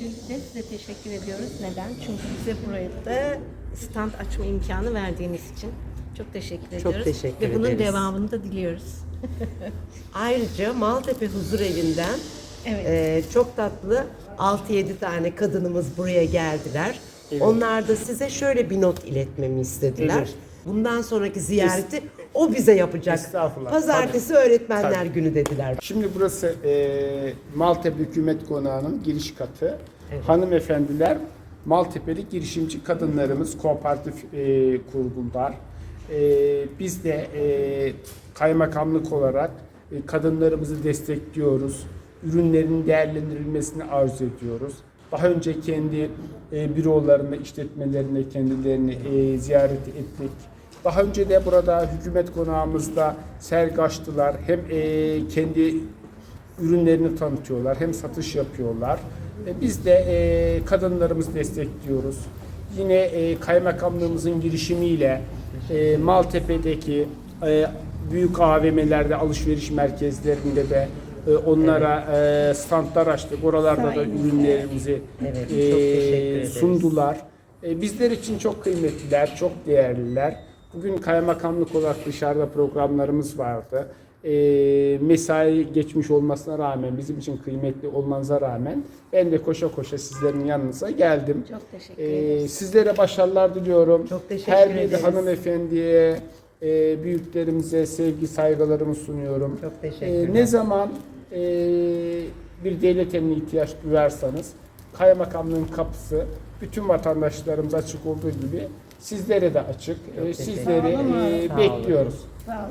Öncelikle size teşekkür ediyoruz. Neden? Çünkü bize buraya da stand açma imkanı verdiğiniz için. Çok teşekkür ediyoruz. teşekkür Ve bunun ederiz. devamını da diliyoruz. Ayrıca Maltepe Huzur Evi'nden Evet. e, çok tatlı 6-7 tane kadınımız buraya geldiler. Onlar da size şöyle bir not iletmemi istediler. Evet. Bundan sonraki ziyareti o bize yapacak. Estağfurullah. Pazartesi öğretmenler Tabii. günü dediler. Şimdi burası e, Maltepe Hükümet Konağı'nın giriş katı. Hanımefendiler Maltepe'li girişimci kadınlarımız kooperatif e, kurdular. E, biz de e, kaymakamlık olarak e, kadınlarımızı destekliyoruz. Ürünlerin değerlendirilmesini arzu ediyoruz. Daha önce kendi e, bürolarında, işletmelerinde kendilerini e, ziyaret ettik. Daha önce de burada hükümet konağımızda sergi açtılar. Hem e, kendi ürünlerini tanıtıyorlar hem satış yapıyorlar. E, biz de e, kadınlarımızı destekliyoruz. Yine e, kaymakamlığımızın girişimiyle e, Maltepe'deki e, büyük AVM'lerde, alışveriş merkezlerinde de e, onlara e, standlar açtık. Oralarda da ürünlerimizi Evet, e, sundular. E, bizler için çok kıymetliler, çok değerliler. Bugün kaymakamlık olarak dışarıda programlarımız vardı. E, mesai geçmiş olmasına rağmen, bizim için kıymetli olmanıza rağmen ben de koşa koşa sizlerin yanınıza geldim. Çok teşekkür E, ederiz. sizlere başarılar diliyorum. Çok teşekkür Her bir ederiz. hanımefendiye, e, büyüklerimize sevgi saygılarımı sunuyorum. Çok E, teşekkürler. ne zaman e, bir devlet eline ihtiyaç duyarsanız kaymakamlığın kapısı bütün vatandaşlarımız açık olduğu gibi sizlere de açık. Sizleri e, olun. bekliyoruz.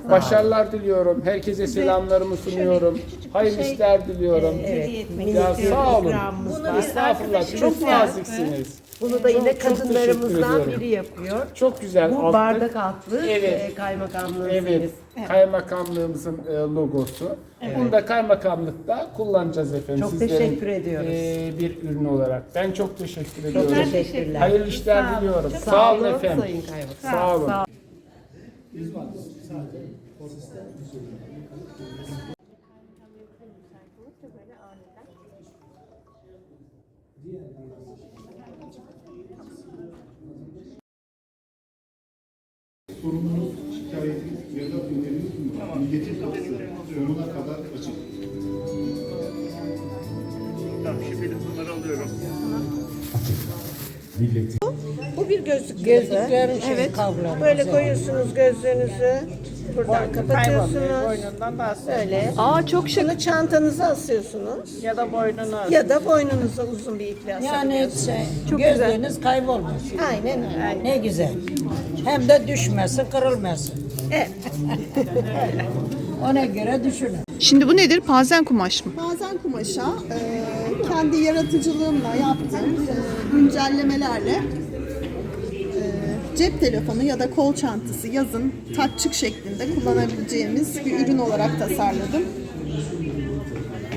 Başarılar diliyorum. Herkese selamlarımı sunuyorum. Hayırlı şey, işler diliyorum. Hediye etmek Ya sağ olun. var. Estağfurullah. Çok çok naziksiniz. Bunu da yine Çok- çok kadınlarımızdan biri yapıyor. Çok güzel. Bu altlık. bardak altlı Evet. e, kaymakamlığın Evet. Kaymakamlığımızın e, logosu. Bunu da kaymakamlıkta kullanacağız efendim. Çok Sizlerin, teşekkür ediyoruz. e, bir ürün olarak. Ben çok teşekkür Çok ediyorum. teşekkürler. Hayırlı işler diliyorum. Sağ, olun efendim. Sayın Kaymakam. Sağ olun. Sorununuz, şikayetiniz ya da öneriniz mi? Milletin kapısı sonuna kadar açık. Tamam şimdi bunları alıyorum. Bu bir gözlük Gözlüklerin evet. Böyle koyuyorsunuz gözlüğünüzü. Buradan kapatıyorsunuz. Boynundan da asıyor. Böyle. Aa çok şık. Bunu çantanıza asıyorsunuz. Ya da boynunu. Ya da boynunuza uzun bir iple Yani asabiliyorsunuz. şey, Çok gözleriniz kaybolmasın. Aynen öyle. Ne güzel. Hem de düşmesin, kırılmasın. Evet. Ona göre düşünün. Şimdi bu nedir? Pazen kumaş mı? Bazen kumaşa e, kendi yaratıcılığımla yaptığım e, güncellemelerle cep telefonu ya da kol çantası yazın tatçık şeklinde kullanabileceğimiz bir ürün olarak tasarladım.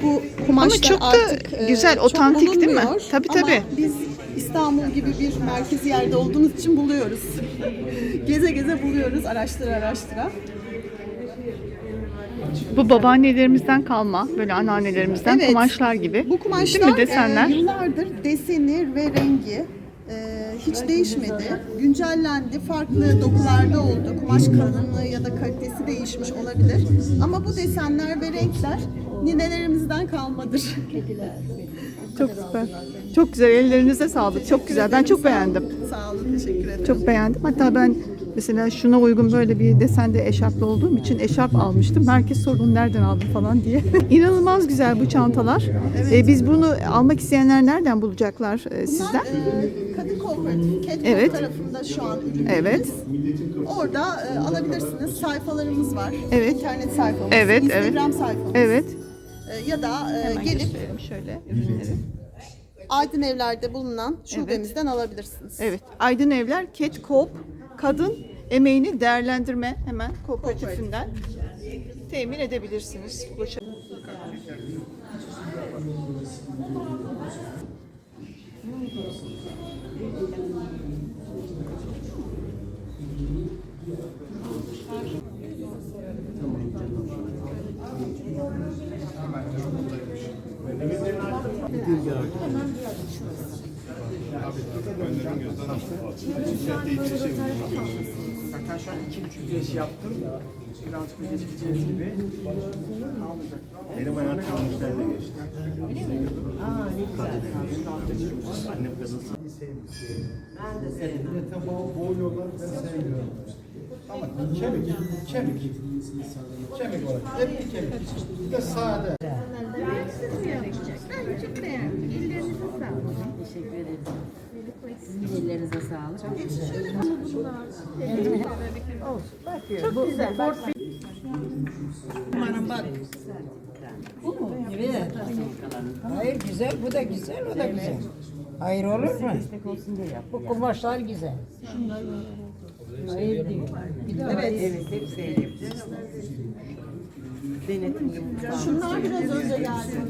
Bu kumaşlar Ama çok da artık e, güzel, otantik değil mi? bulunmuyor. Tabii, Ama tabii. biz İstanbul gibi bir merkezi yerde olduğumuz için buluyoruz. geze geze buluyoruz, araştıra araştıra. Bu babaannelerimizden kalma, böyle anneannelerimizden Evet. kumaşlar gibi. Bu kumaşlar Değil mi desenler? e, yıllardır deseni ve rengi e, hiç değişmedi. Güncellendi. Farklı dokularda oldu. Kumaş kalınlığı ya da kalitesi değişmiş olabilir. Ama bu desenler ve renkler ninelerimizden kalmadır. Çok süper. Çok güzel. Ellerinize sağlık. Çok güzel. Ben çok beğendim. Sağ olun. Teşekkür ederim. Çok beğendim. Hatta ben mesela şuna uygun böyle bir desende eşarplı olduğum için eşarp almıştım. Herkes sordu nereden aldın falan diye. İnanılmaz güzel bu çantalar. Ee, biz bunu almak isteyenler nereden bulacaklar e, Bunlar sizden? e, Kadın Kooperatifi Catwalk Evet. tarafında şu an ürünlerimiz. Evet. Orada e, alabilirsiniz. Sayfalarımız var. Evet. İnternet sayfamız. Evet, evet. Instagram sayfamız. Evet. E, ya da e, gelip şöyle ürünleri. Aydın Evler'de bulunan şubemizden alabilirsiniz. Evet. Aydın Evler Cat Coop kadın emeğini değerlendirme hemen kooperatifinden temin edebilirsiniz. Boşa- Zaten şu an iki buçuk yaş yaptım. Birazcık bir geçeceğiz gibi. Benim hayatım işlerle geçti. Annem kadın Ben de sevmem. boğuyorlar ben sevmiyorum. Ama kemik, kemik. Kemik olarak. Hep bir kemik. Bir de sade. Çok beğendim. Ellerinize sağlık. Teşekkür ederim. Ellerinize sağlık. Çok güzel. Evet. Hayır güzel, bu da güzel, o da güzel. Hayır olur mu? Bu kumaşlar güzel. Hayır değil. Evet, hepsi el yapacağız. Denetimli mutfağı. Şunlar biraz özel geldi.